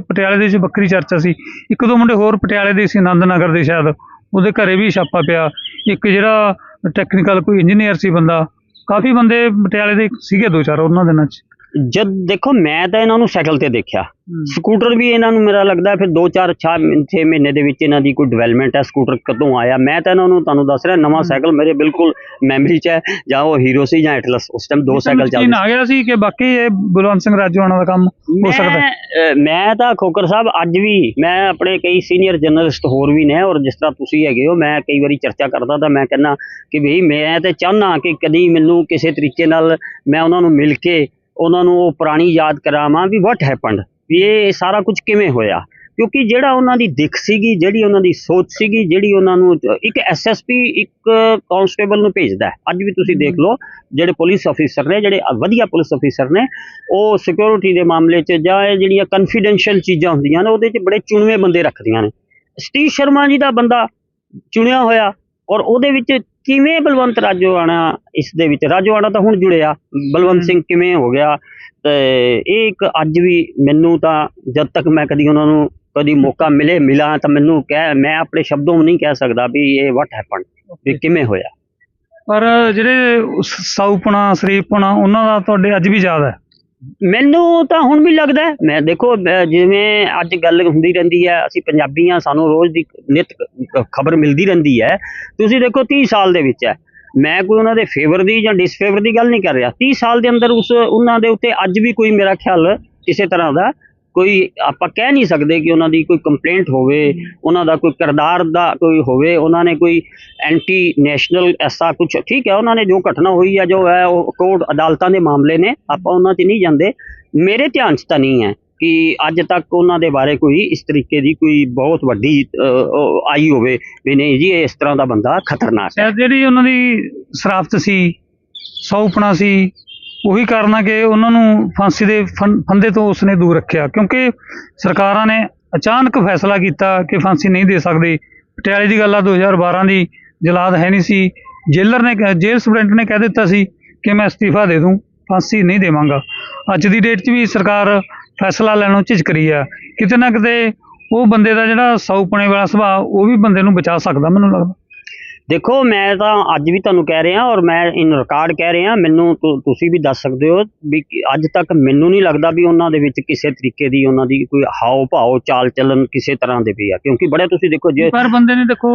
ਪਟਿਆਲੇ ਦੇ ਵਿੱਚ ਵੱਖਰੀ ਚਰਚਾ ਸੀ। ਇੱਕ ਦੋ ਮੁੰਡੇ ਹੋਰ ਪਟਿਆਲੇ ਦੇ ਸੀ ਆਨੰਦ ਨਗਰ ਦੇ ਸ਼ਾਇਦ। ਉਹਦੇ ਘਰੇ ਵੀ ਛਾਪਾ ਪਿਆ। ਇੱਕ ਜਿਹੜਾ ਟੈਕਨੀਕਲ ਕੋਈ ਇੰਜੀਨੀਅਰ ਸੀ ਬੰਦਾ, ਕਾਫੀ ਬੰਦੇ ਪਟਿਆਲੇ ਦੇ ਸੀਗੇ ਦੋ ਚਾਰ ਉਹਨਾਂ ਦਿਨਾਂ 'ਚ। ਜਦ ਦੇਖੋ ਮੈਂ ਤਾਂ ਇਹਨਾਂ ਨੂੰ ਸਾਈਕਲ ਤੇ ਦੇਖਿਆ। ਸਕੂਟਰ ਵੀ ਇਹਨਾਂ ਨੂੰ ਮੇਰਾ ਲੱਗਦਾ ਫਿਰ 2 4 6 ਮਹੀਨੇ ਦੇ ਵਿੱਚ ਇਹਨਾਂ ਦੀ ਕੋਈ ਡਿਵੈਲਪਮੈਂਟ ਹੈ ਸਕੂਟਰ ਕਦੋਂ ਆਇਆ। ਮੈਂ ਤਾਂ ਇਹਨਾਂ ਨੂੰ ਤੁਹਾਨੂੰ ਦੱਸ ਰਿਹਾ ਨਵਾਂ। ਸਾਈਕਲ ਮੇਰੇ ਬਿਲਕੁਲ ਮੈਮਰੀ 'ਚ ਹੈ ਜਾਂ ਉਹ ਹੀਰੋ ਸੀ ਜਾਂ ਐਟਲਸ ਉਸ ਟਾਈਮ ਦੋ ਸਾਈਕਲ ਚੱਲਦੇ ਆ ਗਿਆ ਸੀ ਕਿ ਬਾਕੀ ਇਹ ਬਲਵੰਤ ਸਿੰਘ ਰਾਜੂਆਣਾ ਦਾ ਕੰਮ ਹੋ ਸਕਦਾ। ਮੈਂ ਤਾਂ ਖੋਕਰ ਸਾਹਿਬ ਅੱਜ ਵੀ ਮੈਂ ਆਪਣੇ ਕਈ ਸੀਨੀਅਰ ਜਰਨਲਿਸਟ ਹੋਰ ਵੀ ਨੇ ਔਰ ਜਿਸ ਤਰ੍ਹਾਂ ਤੁਸੀਂ ਹੈਗੇ ਹੋ ਮੈਂ ਕਈ ਵਾਰੀ ਚਰਚਾ ਕਰਦਾ ਤਾਂ ਮੈਂ ਕਹਿੰਦਾ ਕਿ ਵੀ ਮੈਂ ਤੇ ਚਾਹਨਾ ਕਿ ਕਦੀ ਮੈਨੂੰ ਕਿਸੇ ਤਰੀਕੇ ਨਾਲ ਮੈਂ ਉਹਨਾਂ ਨੂੰ ਮਿਲ ਕੇ ਉਹਨਾਂ ਨੂੰ ਉਹ ਪੁਰਾਣੀ ਯਾਦ ਕਰਾਵਾਂ ਵੀ ਵਾਟ ਹੈਪਨਡ ਵੀ ਇਹ ਸਾਰਾ ਕੁਝ ਕਿਵੇਂ ਹੋਇਆ? ਕਿਉਂਕਿ ਜਿਹੜਾ ਉਹਨਾਂ ਦੀ ਦਿੱਖ ਸੀਗੀ ਜਿਹੜੀ ਉਹਨਾਂ ਦੀ ਸੋਚ ਸੀਗੀ ਜਿਹੜੀ ਉਹਨਾਂ ਨੂੰ ਇੱਕ ਐਸਐਸਪੀ ਇੱਕ ਕਾਂਸਟੇਬਲ ਨੂੰ ਭੇਜਦਾ ਅੱਜ ਵੀ ਤੁਸੀਂ ਦੇਖ ਲਓ ਜਿਹੜੇ ਪੁਲਿਸ ਅਫੀਸਰ ਨੇ ਜਿਹੜੇ ਵਧੀਆ ਪੁਲਿਸ ਅਫੀਸਰ ਨੇ ਉਹ ਸਿਕਿਉਰਿਟੀ ਦੇ ਮਾਮਲੇ 'ਚ ਜਾਂ ਇਹ ਜਿਹੜੀਆਂ ਕਨਫੀਡੈਂਸ਼ੀਅਲ ਚੀਜ਼ਾਂ ਹੁੰਦੀਆਂ ਨੇ ਉਹਦੇ 'ਚ ਬੜੇ ਚੁਣਵੇਂ ਬੰਦੇ ਰੱਖਦੀਆਂ ਨੇ। ਸਤੀਸ਼ ਸ਼ਰਮਾ ਜੀ ਦਾ ਬੰਦਾ ਚੁਣਿਆ ਹੋਇਆ ਔਰ ਉਹਦੇ ਵਿੱਚ ਕਿਵੇਂ ਬਲਵੰਤ ਰਾਜੋਆਣਾ ਇਸ ਦੇ ਵਿੱਚ? ਰਾਜੋਆਣਾ ਤਾਂ ਹੁਣ ਜੁੜਿਆ। ਬਲਵੰਤ ਸਿੰਘ ਕਿਵੇਂ ਹੋ ਗਿਆ? ਤੇ ਇਹ ਇੱਕ ਅੱਜ ਵੀ ਮੈਨੂੰ ਤਾਂ ਜਦ ਤੱਕ ਮੈਂ ਕਦੀ ਉਹਨਾਂ ਨੂੰ ਕਦੀ ਮੌਕਾ ਮਿਲੇ ਮਿਲਾਂ ਤਾਂ ਮੈਨੂੰ ਕਹਿ ਮੈਂ ਆਪਣੇ ਸ਼ਬਦੋਂ ਨਹੀਂ ਕਹਿ ਸਕਦਾ ਵੀ ਇਹ ਵਾਟ ਹੈਪਨ ਵੀ ਕਿਵੇਂ ਹੋਇਆ। ਪਰ ਜਿਹੜੇ ਸਾਊਪਣਾ ਸ਼ਰੀਫਪਣਾ ਉਹਨਾਂ ਦਾ ਤੁਹਾਡੇ ਅੱਜ ਵੀ ਯਾਦ ਹੈ? ਮੈਨੂੰ ਤਾਂ ਹੁਣ ਵੀ ਲੱਗਦਾ ਹੈ। ਮੈਂ ਦੇਖੋ, ਮੈਂ ਜਿਵੇਂ ਅੱਜ ਗੱਲ ਹੁੰਦੀ ਰਹਿੰਦੀ ਹੈ, ਅਸੀਂ ਪੰਜਾਬੀ ਹਾਂ ਸਾਨੂੰ ਰੋਜ਼ ਦੀ ਨਿਤ ਖਬਰ ਮਿਲਦੀ ਰਹਿੰਦੀ ਹੈ। ਤੁਸੀਂ ਦੇਖੋ 30 ਸਾਲ ਦੇ ਵਿੱਚ ਹੈ। ਮੈਂ ਕੋਈ ਉਹਨਾਂ ਦੇ ਫੇਵਰ ਦੀ ਜਾਂ ਡਿਸਫੇਵਰ ਦੀ ਗੱਲ ਨਹੀਂ ਕਰ ਰਿਹਾ। 30 ਸਾਲ ਦੇ ਅੰਦਰ ਉਸ, ਉਹਨਾਂ ਦੇ ਉੱਤੇ ਅੱਜ ਵੀ ਕੋਈ ਮੇਰਾ ਖਿਆਲ ਕਿਸੇ ਤਰ੍ਹਾਂ ਦਾ ਕੋਈ ਆਪਾਂ ਕਹਿ ਨਹੀਂ ਸਕਦੇ ਕਿ ਉਹਨਾਂ ਦੀ ਕੋਈ ਕੰਪਲੇਂਟ ਹੋਵੇ, ਉਹਨਾਂ ਦਾ ਕੋਈ ਕਿਰਦਾਰ ਦਾ ਕੋਈ ਹੋਵੇ, ਉਹਨਾਂ ਨੇ ਕੋਈ ਐਂਟੀ ਨੈਸ਼ਨਲ ਐਸਾ ਕੁਝ ਠੀਕ ਹੈ, ਉਹਨਾਂ ਨੇ ਜੋ ਘਟਨਾ ਹੋਈ ਹੈ ਜੋ ਹੈ, ਉਹ ਕੋਰਟ ਅਦਾਲਤਾਂ ਦੇ ਮਾਮਲੇ ਨੇ, ਆਪਾਂ ਉਹਨਾਂ 'ਚ ਨਹੀਂ ਜਾਂਦੇ। ਮੇਰੇ ਧਿਆਨ 'ਚ ਤਾਂ ਨਹੀਂ ਹੈ ਕਿ ਅੱਜ ਤੱਕ ਉਹਨਾਂ ਦੇ ਬਾਰੇ ਕੋਈ ਇਸ ਤਰੀਕੇ ਦੀ ਕੋਈ ਬਹੁਤ ਵੱਡੀ ਆਈ ਹੋਵੇ ਵੀ ਨਹੀਂ ਜੀ ਇਸ ਤਰ੍ਹਾਂ ਦਾ ਬੰਦਾ ਖਤਰਨਾਕ ਹੈ। ਜਿਹੜੀ ਉਹਨਾਂ ਦੀ ਸ਼ਰਾਫਤ ਸੀ ਸੌਪਣਾ ਸੀ ਉਹੀ ਕਾਰਨ ਆ ਕਿ ਉਹਨਾਂ ਨੂੰ ਫਾਂਸੀ ਦੇ ਫੰ- ਫੰਦੇ ਤੋਂ ਉਸਨੇ ਦੂਰ ਰੱਖਿਆ। ਕਿਉਂਕਿ ਸਰਕਾਰਾਂ ਨੇ ਅਚਾਨਕ ਫੈਸਲਾ ਕੀਤਾ ਕਿ ਫਾਂਸੀ ਨਹੀਂ ਦੇ ਸਕਦੇ। ਪਟਿਆਲੇ ਦੀ ਗੱਲ ਆ 2012 ਦੀ ਜਲਾਦ ਹੈ ਨਹੀਂ ਸੀ। ਜੇਲਰ ਨੇ ਕਹਿ- ਜੇਲ੍ਹ ਸੁਪਰਡੈਂਟ ਨੇ ਕਹਿ ਦਿੱਤਾ ਸੀ ਕਿ ਮੈਂ ਅਸਤੀਫਾ ਦੇ ਦੂੰ, ਫਾਂਸੀ ਨਹੀਂ ਦੇਵਾਂਗਾ। ਅੱਜ ਦੀ ਡੇਟ 'ਚ ਵੀ ਸਰਕਾਰ ਫੈਸਲਾ ਲੈਣੋਂ ਝਿਜਕ ਰਹੀ ਆ। ਕਿਤੇ ਨਾ ਕਿਤੇ ਉਹ ਬੰਦੇ ਦਾ ਜਿਹੜਾ ਸੌਪਣੇ ਵਾਲਾ ਸੁਭਾਅ, ਉਹ ਵੀ ਬੰਦੇ ਨੂੰ ਬਚਾ ਸਕਦਾ, ਮੈਨੂੰ ਲੱਗਦਾ। ਦੇਖੋ, ਮੈਂ ਤਾਂ ਅੱਜ ਵੀ ਤੁਹਾਨੂੰ ਕਹਿ ਰਿਹਾ ਔਰ ਮੈਂ ਇਨ ਰਿਕਾਰਡ ਕਹਿ ਰਿਹਾ, ਮੈਨੂੰ ਤੁ- ਤੁਸੀਂ ਵੀ ਦੱਸ ਸਕਦੇ ਹੋ ਵੀ ਅੱਜ ਤੱਕ ਮੈਨੂੰ ਨਹੀਂ ਲੱਗਦਾ ਵੀ ਉਹਨਾਂ ਦੇ ਵਿੱਚ ਕਿਸੇ ਤਰੀਕੇ ਦੀ ਉਹਨਾਂ ਦੀ ਕੋਈ ਹਾਓ ਭਾਓ ਚਾਲ ਚੱਲਣ ਕਿਸੇ ਤਰ੍ਹਾਂ ਦੇ ਵੀ ਆ। ਕਿਉਂਕਿ ਬੜੇ ਤੁਸੀਂ ਦੇਖੋ ਜੇ ਪਰ ਬੰਦੇ ਨੇ ਦੇਖੋ,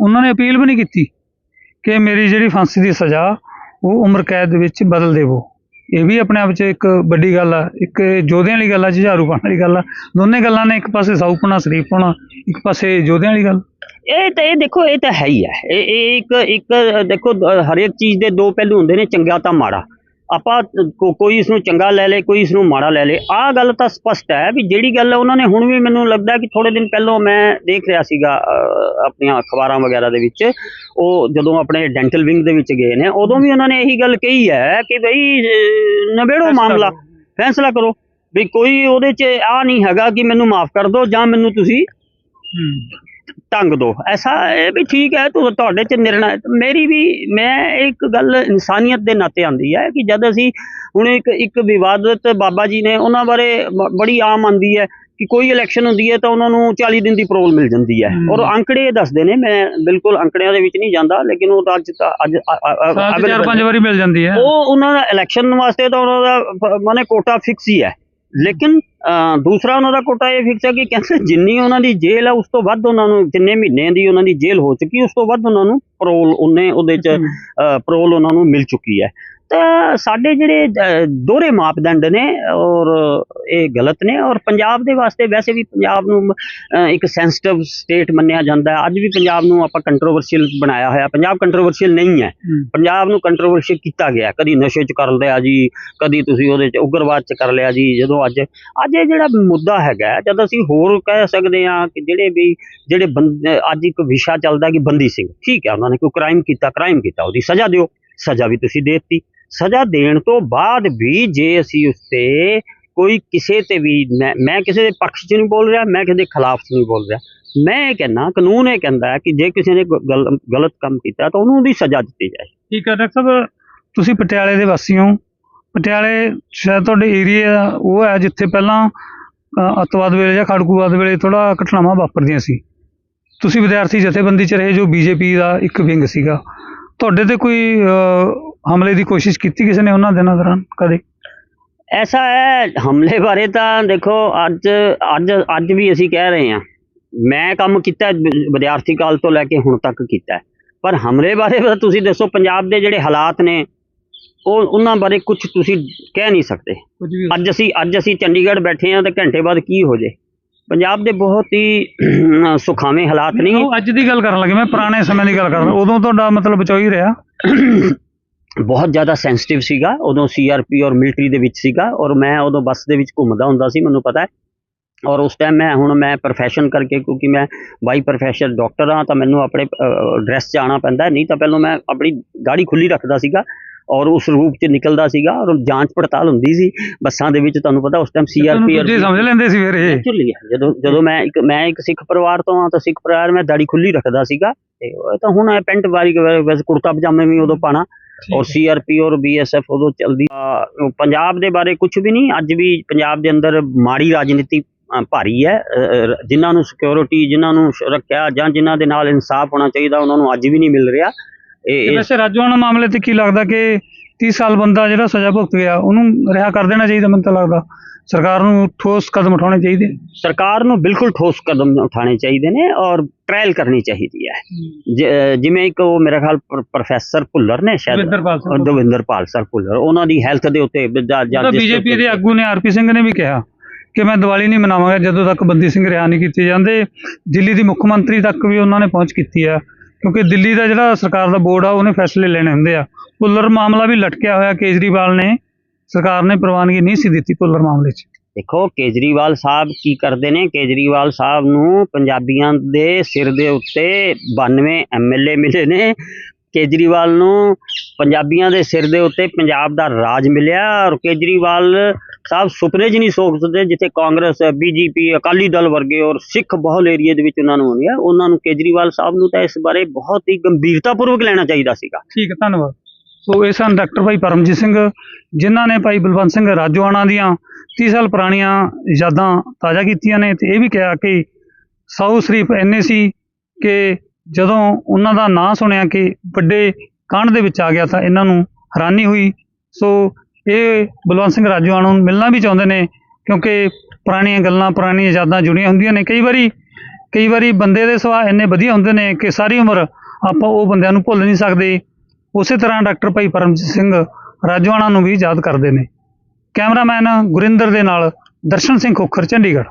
ਉਹਨਾਂ ਨੇ ਅਪੀਲ ਵੀ ਨਹੀਂ ਕੀਤੀ ਕਿ ਮੇਰੀ ਜਿਹੜੀ ਫਾਂਸੀ ਦੀ ਸਜ਼ਾ, ਉਹ ਉਮਰ ਕੈਦ ਦੇ ਵਿੱਚ ਬਦਲ ਦੇਵੋ। ਇਹ ਵੀ ਆਪਣੇ ਆਪ 'ਚ ਇੱਕ ਵੱਡੀ ਗੱਲ ਆ, ਇੱਕ ਯੋਧਿਆਂ ਵਾਲੀ ਗੱਲ ਆ ਝਾੜੂ ਪਾਉਣ ਵਾਲੀ ਗੱਲ ਆ। ਦੋਨੇ ਗੱਲਾਂ ਨੇ, ਇੱਕ ਪਾਸੇ ਸਾਊਪਣਾ ਸ਼ਰੀਫ ਹੋਣਾ ਇੱਕ ਪਾਸੇ ਯੋਧਿਆਂ ਵਾਲੀ ਗੱਲ। ਇਹ ਤਾਂ ਇਹ ਦੇਖੋ ਇਹ ਤਾਂ ਹੈ ਹੀ ਹੈ। ਇਹ ਇੱਕ ਇੱਕ ਦੇਖੋ ਹਰੇਕ ਚੀਜ਼ ਦੇ ਦੋ ਪਹਿਲੂ ਹੁੰਦੇ ਨੇ ਚੰਗਾ ਤਾਂ ਮਾੜਾ। ਆਪਾਂ ਕੋਈ ਇਸ ਨੂੰ ਚੰਗਾ ਲੈ ਲੇ ਕੋਈ ਇਸ ਨੂੰ ਮਾੜਾ ਲੈ ਲੇ। ਆਹ ਗੱਲ ਤਾਂ ਸਪਸ਼ਟ ਹੈ ਵੀ ਜਿਹੜੀ ਗੱਲ ਉਹਨਾਂ ਨੇ ਹੁਣ ਵੀ ਮੈਨੂੰ ਲੱਗਦਾ ਕਿ ਥੋੜੇ ਦਿਨ ਪਹਿਲਾਂ ਮੈਂ ਦੇਖ ਰਿਹਾ ਸੀਗਾ ਆਪਣੀਆਂ ਅਖਬਾਰਾਂ ਵਗੈਰਾ ਦੇ ਵਿੱਚ। ਉਹ ਜਦੋਂ ਆਪਣੇ ਡੈਂਟਲ ਵਿੰਗ ਦੇ ਵਿੱਚ ਗਏ ਨੇ ਉਦੋਂ ਵੀ ਉਹਨਾਂ ਨੇ ਇਹੀ ਗੱਲ ਕਹੀ ਹੈ ਕਿ ਭਈ ਫੈਸਲਾ ਮਾਮਲਾ। ਫੈਸਲਾ ਕਰੋ। ਵੀ ਕੋਈ ਉਹਦੇ 'ਚ ਆ ਨਹੀਂ ਹੈਗਾ ਕਿ ਮੈਨੂੰ ਮਾਫ ਕਰ ਦਿਓ ਜਾਂ ਮੈਨੂੰ ਤੁਸੀਂ ਢੰਗ ਦੋ ਐਸਾ ਇਹ ਵੀ ਠੀਕ ਹੈ ਤੁ- ਤੁਹਾਡੇ ਚ ਨਿਰਣਾ ਹੈ। ਮੇਰੀ ਵੀ ਮੈਂ ਇੱਕ ਗੱਲ ਇਨਸਾਨੀਅਤ ਦੇ ਨਾਤੇ ਆਂਦੀ ਹੈ ਕਿ ਜਦ ਅਸੀਂ ਹੁਣ ਇੱਕ ਇੱਕ ਵਿਵਾਦਤ ਬਾਬਾ ਜੀ ਨੇ ਉਹਨਾਂ ਬਾਰੇ ਬੜੀ ਆਮ ਆਂਦੀ ਹੈ ਕਿ ਕੋਈ ਇਲੈਕਸ਼ਨ ਹੁੰਦੀ ਹੈ ਤਾਂ ਉਹਨਾਂ ਨੂੰ 40 ਦਿਨ ਦੀ ਪਰੋਲ ਮਿਲ ਜਾਂਦੀ ਹੈ। ਔਰ ਅੰਕੜੇ ਇਹ ਦੱਸਦੇ ਨੇ ਮੈਂ ਬਿਲਕੁਲ ਅੰਕੜਿਆਂ ਦੇ ਵਿੱਚ ਨਹੀਂ ਜਾਂਦਾ ਲੇਕਿਨ ਉਹ ਅੱਜ ਤਾਂ ਅੱਜ ਚਾਰ ਪੰਜ। ਵਾਰੀ ਮਿਲ ਜਾਂਦੀ ਹੈ ਉਹ ਉਹਨਾਂ ਦਾ ਇਲੈਕਸ਼ਨ ਵਾਸਤੇ ਤਾਂ ਉਹਨਾਂ ਦਾ ਮਾਨੇ ਕੋਟਾ ਫਿਕਸ ਹੀ ਹੈ ਲੇਕਿਨ ਦੂਸਰਾ ਉਹਨਾਂ ਦਾ ਕੋਟਾ ਇਹ ਫਿਕਸ ਹੈ ਕਿ ਕਹਿੰਦੇ ਜਿੰਨੀ ਉਹਨਾਂ ਦੀ ਜੇਲ੍ਹ ਹੈ ਉਸ ਤੋਂ ਵੱਧ ਉਹਨਾਂ ਨੂੰ ਜਿੰਨੇ ਮਹੀਨੇ ਦੀ ਉਹਨਾਂ ਦੀ ਜੇਲ੍ਹ ਹੋ ਚੁੱਕੀ ਉਸ ਤੋਂ ਵੱਧ ਉਹਨਾਂ ਨੂੰ ਪਰੋਲ ਉਹਨੇ ਉਹਦੇ ਚ ਪਰੋਲ ਉਹਨਾਂ ਨੂੰ ਮਿਲ ਚੁੱਕੀ ਹੈ। ਤਾਂ ਸਾਡੇ ਜਿਹੜੇ ਦੋਹਰੇ ਮਾਪਦੰਡ ਨੇ ਔਰ ਇਹ ਗਲਤ ਨੇ ਔਰ ਪੰਜਾਬ ਦੇ ਵਾਸਤੇ ਵੈਸੇ ਵੀ ਪੰਜਾਬ ਨੂੰ ਇੱਕ ਸੈਂਸਿਟਿਵ ਸਟੇਟ ਮੰਨਿਆ ਜਾਂਦਾ ਹੈ। ਅੱਜ ਵੀ ਪੰਜਾਬ ਨੂੰ ਆਪਾਂ ਕੰਟਰੋਵਰਸ਼ੀਅਲ ਬਣਾਇਆ ਹੋਇਆ। ਪੰਜਾਬ ਕੰਟਰੋਵਰਸ਼ੀਅਲ ਨਹੀਂ ਹੈ। ਪੰਜਾਬ ਨੂੰ ਕੰਟਰੋਵਰਸ਼ੀਅਲ ਕੀਤਾ ਗਿਆ। ਕਦੀ ਨਸ਼ੇ 'ਚ ਕਰ ਲਿਆ ਜੀ ਕਦੀ ਤੁਸੀਂ ਉਹਦੇ 'ਚ ਉਗਰਵਾਦ 'ਚ ਕਰ ਲਿਆ ਜੀ ਜਦੋਂ ਅੱਜ ਅੱਜ ਇਹ ਜਿਹੜਾ ਮੁੱਦਾ ਹੈਗਾ ਜਦ ਅਸੀਂ ਹੋਰ ਕਹਿ ਸਕਦੇ ਹਾਂ ਕਿ ਜਿਹੜੇ ਵੀ ਜਿਹੜੇ ਅੱਜ ਇੱਕ ਵਿਸ਼ਾ ਚੱਲਦਾ ਕਿ ਬੰਦੀ ਸਿੰਘ ਠੀਕ ਹੈ ਉਹਨਾਂ ਨੇ ਕੋਈ ਕ੍ਰਾਈਮ ਕੀਤਾ ਕ੍ਰਾਈਮ ਕੀਤਾ ਉਹਦੀ ਸਜ਼ਾ ਦਿਓ। ਸਜ਼ਾ ਵੀ ਤੁਸੀਂ ਦੇ ਦਿੱਤੀ। ਸਜ਼ਾ ਦੇਣ ਤੋਂ ਬਾਅਦ ਵੀ ਜੇ ਅਸੀਂ ਉਸ ਤੇ ਕੋਈ ਕਿਸੇ ਤੇ ਵੀ ਮੈਂ ਕਿਸੇ ਦੇ ਪੱਖ 'ਚ ਨਹੀਂ ਬੋਲ ਰਿਹਾ ਮੈਂ ਕਿਸੇ ਦੇ ਖਿਲਾਫ ਨਹੀਂ ਬੋਲ ਰਿਹਾ। ਮੈਂ ਇਹ ਕਹਿੰਦਾ ਕਾਨੂੰਨ ਇਹ ਕਹਿੰਦਾ ਕਿ ਜੇ ਕਿਸੇ ਨੇ ਗਲਤ ਕੰਮ ਕੀਤਾ ਤਾਂ ਉਹਨੂੰ ਉਹਦੀ ਸਜ਼ਾ ਦਿੱਤੀ ਜਾਏ। ਠੀਕ ਹੈ ਡਾਕਟਰ ਸਾਹਿਬ ਤੁਸੀਂ ਪਟਿਆਲੇ ਦੇ ਵਾਸੀ ਹੋ। ਪਟਿਆਲੇ ਸ਼ਾਇਦ ਤੁਹਾਡੇ ਏਰੀਆ ਉਹ ਹੈ ਜਿੱਥੇ ਪਹਿਲਾਂ ਅ, ਅੱਤਵਾਦ ਵੇਲੇ ਜਾਂ ਖੜਕੂਵਾਦ ਵੇਲੇ ਥੋੜਾ ਘਟਨਾਵਾਂ ਵਾਪਰਦੀਆਂ ਸੀ। ਤੁਸੀਂ ਵਿਦਿਆਰਥੀ ਜਥੇਬੰਦੀ ਚ ਰਹੇ ਜੋ ਬੀਜੇਪੀ ਦਾ ਇੱਕ ਵਿੰਗ ਸੀਗਾ। ਤੁਹਾਡੇ ਤੇ ਕੋਈ ਅ, ਹਮਲੇ ਦੀ ਕੋਸ਼ਿਸ਼ ਕੀਤੀ ਕਿਸੇ ਨੇ ਉਹਨਾਂ ਦਿਨਾਂ ਦੌਰਾਨ ਕਦੇ? ਐਸਾ ਹੈ ਹਮਲੇ ਬਾਰੇ ਤਾਂ ਦੇਖੋ ਅੱਜ ਅੱਜ ਅੱਜ ਵੀ ਅਸੀਂ ਕਹਿ ਰਹੇ ਹਾਂ। ਮੈਂ ਕੰਮ ਕੀਤਾ ਵਿਦਿਆਰਥੀ ਕਾਲ ਤੋਂ ਲੈ ਕੇ ਹੁਣ ਤੱਕ ਕੀਤਾ। ਪਰ ਹਮਲੇ ਬਾਰੇ ਤੁਸੀਂ ਦੱਸੋ ਪੰਜਾਬ ਦੇ ਜਿਹੜੇ ਹਾਲਾਤ ਨੇ ਉਹ ਉਹਨਾਂ ਬਾਰੇ ਕੁਝ ਤੁਸੀਂ ਕਹਿ ਨਹੀਂ ਸਕਦੇ। ਅੱਜ ਅਸੀਂ ਅੱਜ ਅਸੀਂ ਚੰਡੀਗੜ੍ਹ ਬੈਠੇ ਹਾਂ ਤੇ ਘੰਟੇ ਬਾਅਦ ਕੀ ਹੋ ਜੇ? ਪੰਜਾਬ ਦੇ ਬਹੁਤ ਹੀ ਸੁਖਾਵੇਂ ਹਾਲਾਤ ਨਹੀਂ ਅੱਜ ਦੀ ਗੱਲ ਕਰਨ ਲੱਗੇ ਮੈਂ ਪੁਰਾਣੇ ਸਮੇਂ ਦੀ ਗੱਲ ਕਰਦਾ। ਉਦੋਂ ਤੁਹਾਡਾ ਮਤਲਬ ਬਚਾਅ ਹੀ ਰਿਹਾ। ਬਹੁਤ ਜ਼ਿਆਦਾ ਸੈਂਸਿਟਿਵ ਸੀਗਾ। ਉਦੋਂ ਸੀਆਰਪੀ ਔਰ ਮਿਲਟਰੀ ਦੇ ਵਿੱਚ ਸੀਗਾ ਔਰ ਮੈਂ ਉਦੋਂ ਬੱਸ ਦੇ ਵਿੱਚ ਘੁੰਮਦਾ ਹੁੰਦਾ ਸੀ ਮੈਨੂੰ ਪਤਾ ਹੈ। ਔਰ ਉਸ ਟਾਈਮ ਮੈਂ ਹੁਣ ਮੈਂ profession ਕਰਕੇ ਕਿਉਂਕਿ ਮੈਂ ਬਾਈ ਪ੍ਰੋਫੈਸ਼ਨ ਡਾਕਟਰ ਹਾਂ ਤਾਂ ਮੈਨੂੰ ਆਪਣੇ ਡਰੈਸ 'ਚ ਆਉਣਾ ਪੈਂਦਾ ਹੈ। ਨਹੀਂ ਤਾਂ ਪਹਿਲਾਂ ਮੈਂ ਆਪਣੀ ਗਾੜੀ ਖੁੱਲੀ ਰੱਖਦਾ ਸੀਗਾ ਔਰ ਉਸ ਰੂਪ 'ਚ ਨਿਕਲਦਾ ਸੀਗਾ ਔਰ ਜਾਂਚ ਪੜਤਾਲ ਹੁੰਦੀ ਸੀ ਬੱਸਾਂ ਦੇ ਵਿੱਚ ਤੁਹਾਨੂੰ ਪਤਾ ਉਸ ਟਾਈਮ ਸੀਆਰਪੀ ਦੂਜੇ ਸਮਝ ਲੈਂਦੇ ਸੀ ਫਿਰ ਇਹ? ਐਕਚੁਅਲੀ ਜਦੋਂ ਜਦੋਂ ਮੈਂ ਇੱਕ ਮੈਂ ਇੱਕ ਸਿੱਖ ਪਰਿਵਾਰ ਤੋਂ ਆ ਤਾਂ ਸਿੱਖ ਪਰਿਵਾਰ ਮੈਂ ਦਾੜੀ ਖੁੱਲੀ ਰੱਖਦਾ ਸੀਗਾ। ਤੇ ਤਾਂ ਹੁਣ ਇਹ ਪੈਂਟ ਵਾਰੀ ਵੈਸੇ ਕੁੜਤਾ ਪਜਾਮੇ ਵੀ ਉਦੋਂ ਪਾਣਾ ਔਰ ਸੀਆਰਪੀ ਔਰ ਬੀਐਸਐਫ ਉਦੋਂ ਚੱਲਦੀ ਪੰਜਾਬ ਦੇ ਬਾਰੇ ਕੁਝ ਵੀ ਨਹੀਂ ਅੱਜ ਵੀ ਪੰਜਾਬ ਦੇ ਅੰਦਰ ਮਾੜੀ ਰਾਜਨੀਤੀ ਭਾਰੀ ਹੈ ਜਿਨ੍ਹਾਂ ਨੂੰ ਸਿਕਿਉਰਿਟੀ ਜਿਨ੍ਹਾਂ ਨੂੰ ਸੁਰੱਖਿਆ ਜਾਂ ਜਿਨ੍ਹਾਂ ਦੇ ਨਾਲ ਇਨਸਾਫ ਹੋਣਾ ਚਾਹੀਦਾ ਉਹਨਾਂ ਨੂੰ ਅੱਜ ਵੀ ਨਹੀਂ ਮਿਲ ਰਿਹਾ। ਇਹ ਵੈਸੇ ਰਾਜੋਆਣਾ ਮਾਮਲੇ ਤੇ ਕੀ ਲੱਗਦਾ ਕਿ 30 ਸਾਲ ਬੰਦਾ ਜਿਹੜਾ ਸਜ਼ਾ ਭੁਗਤ ਗਿਆ ਉਹਨੂੰ ਰਿਹਾ ਕਰ ਦੇਣਾ ਚਾਹੀਦਾ ਮੈਨੂੰ ਤਾਂ ਲੱਗਦਾ। ਸਰਕਾਰ ਨੂੰ ਠੋਸ ਕਦਮ ਉਠਾਉਣੇ ਚਾਹੀਦੇ ਸਰਕਾਰ ਨੂੰ ਬਿਲਕੁਲ ਠੋਸ ਕਦਮ ਉਠਾਉਣੇ ਚਾਹੀਦੇ ਨੇ ਔਰ ਟ੍ਰਾਇਲ ਕਰਨੀ ਚਾਹੀਦੀ ਹੈ। ਜਿਵੇਂ ਇੱਕ ਉਹ ਮੇਰਾ ਖਿਆਲ ਪ੍ਰੋ- ਪ੍ਰੋਫੈਸਰ ਭੁੱਲਰ ਨੇ ਸ਼ਾਇਦ। ਦਵਿੰਦਰਪਾਲ ਸਰ ਭੁੱਲਰ ਉਹਨਾਂ ਦੀ ਹੈਲਥ ਦੇ ਉੱਤੇ ਜ- ਬੀਜੇਪੀ ਦੇ ਆਗੂ ਨੇ ਆਰਪੀ ਸਿੰਘ ਨੇ ਵੀ ਕਿਹਾ ਕਿ ਮੈਂ ਦੀਵਾਲੀ ਨਹੀਂ ਮਨਾਵਾਂਗਾ ਜਦੋਂ ਤੱਕ ਬੰਦੀ ਸਿੰਘ ਰਿਹਾ ਨਹੀਂ ਕੀਤੇ ਜਾਂਦੇ। ਦਿੱਲੀ ਦੀ ਮੁੱਖ ਮੰਤਰੀ ਤੱਕ ਵੀ ਉਹਨਾਂ ਨੇ ਪਹੁੰਚ ਕੀਤੀ ਆ ਕਿਉਂਕਿ ਦਿੱਲੀ ਦਾ ਜਿਹੜਾ ਸਰਕਾਰ ਦਾ ਬੋਰਡ ਆ, ਉਹਨੇ ਫੈਸਲੇ ਲੈਣੇ ਹੁੰਦੇ ਆ। ਭੁੱਲਰ ਮਾਮਲਾ ਵੀ ਲਟਕਿਆ ਹੋਇਆ ਕੇਜਰੀਵਾਲ ਨੇ। ਸਰਕਾਰ ਨੇ ਪ੍ਰਵਾਨਗੀ ਨਹੀਂ ਸੀ ਦਿੱਤੀ ਭੁੱਲਰ ਮਾਮਲੇ 'ਚ। ਦੇਖੋ, ਕੇਜਰੀਵਾਲ ਸਾਹਿਬ ਕੀ ਕਰਦੇ ਨੇ? ਕੇਜਰੀਵਾਲ ਸਾਹਿਬ ਨੂੰ ਪੰਜਾਬੀਆਂ ਦੇ ਸਿਰ ਦੇ ਉੱਤੇ 92 ਐਮਐਲਏ ਮਿਲੇ ਨੇ। ਕੇਜਰੀਵਾਲ ਨੂੰ ਪੰਜਾਬੀਆਂ ਦੇ ਸਿਰ ਦੇ ਉੱਤੇ ਪੰਜਾਬ ਦਾ ਰਾਜ ਮਿਲਿਆ ਔਰ ਕੇਜਰੀਵਾਲ ਸਾਹਿਬ ਸੁਪਨੇ 'ਚ ਨਹੀਂ ਸੋਚ ਸਕਦੇ ਜਿੱਥੇ ਕਾਂਗਰਸ, ਬੀਜੇਪੀ, ਅਕਾਲੀ ਦਲ ਵਰਗੇ ਔਰ ਸਿੱਖ ਬਹੁਲ ਏਰੀਏ ਦੇ ਵਿੱਚ ਉਹਨਾਂ ਨੂੰ ਹੁੰਦੀ ਹੈ ਉਹਨਾਂ ਨੂੰ ਕੇਜਰੀਵਾਲ ਸਾਹਿਬ ਨੂੰ ਤਾਂ ਇਸ ਬਾਰੇ ਬਹੁਤ ਹੀ ਗੰਭੀਰਤਾਪੂਰਵਕ ਲੈਣਾ ਚਾਹੀਦਾ ਸੀਗਾ। ਠੀਕ ਹੈ, ਧੰਨਵਾਦ। ਸੋ ਇਹ ਸਨ ਡਾਕਟਰ ਭਾਈ ਪਰਮਜੀਤ ਸਿੰਘ, ਜਿਨ੍ਹਾਂ ਨੇ ਭਾਈ ਬਲਵੰਤ ਸਿੰਘ ਰਾਜੋਆਣਾ ਦੀਆਂ 30 ਸਾਲ ਪੁਰਾਣੀਆਂ ਯਾਦਾਂ ਤਾਜ਼ਾ ਕੀਤੀਆਂ ਨੇ ਤੇ ਇਹ ਵੀ ਕਿਹਾ ਕਿ ਸਾਊ ਸ਼ਰੀਫ ਐਨੇ ਸੀ ਕਿ ਜਦੋਂ ਉਹਨਾਂ ਦਾ ਨਾਂ ਸੁਣਿਆ ਕਿ ਵੱਡੇ ਕਾਂਡ ਦੇ ਵਿੱਚ ਆ ਗਿਆ ਤਾਂ ਇਹਨਾਂ ਨੂੰ ਹੈਰਾਨੀ ਹੋਈ। ਸੋ ਇਹ ਬਲਵੰਤ ਸਿੰਘ ਰਾਜੋਆਣਾ ਨੂੰ ਮਿਲਣਾ ਵੀ ਚਾਹੁੰਦੇ ਨੇ ਕਿਉਂਕਿ ਪੁਰਾਣੀਆਂ ਗੱਲਾਂ, ਪੁਰਾਣੀਆਂ ਯਾਦਾਂ ਜੁੜੀਆਂ ਹੁੰਦੀਆਂ ਨੇ। ਕਈ ਵਾਰੀ ਕਈ ਵਾਰੀ ਬੰਦੇ ਦੇ ਸੁਭਾਅ ਇੰਨੇ ਵਧੀਆ ਹੁੰਦੇ ਨੇ ਕਿ ਸਾਰੀ ਉਮਰ ਆਪਾਂ ਉਹ ਬੰਦਿਆਂ ਨੂੰ ਭੁੱਲ ਨਹੀਂ ਸਕਦੇ। ਉਸੇ ਤਰ੍ਹਾਂ ਡਾਕਟਰ ਭਾਈ ਪਰਮਜੀਤ ਸਿੰਘ ਰਾਜੋਆਣਾ ਨੂੰ ਵੀ ਯਾਦ ਕਰਦੇ ਨੇ। ਕੈਮਰਾਮੈਨ ਗੁਰਿੰਦਰ ਦੇ ਨਾਲ ਦਰਸ਼ਨ ਸਿੰਘ ਖੋਖਰ, ਚੰਡੀਗੜ੍ਹ।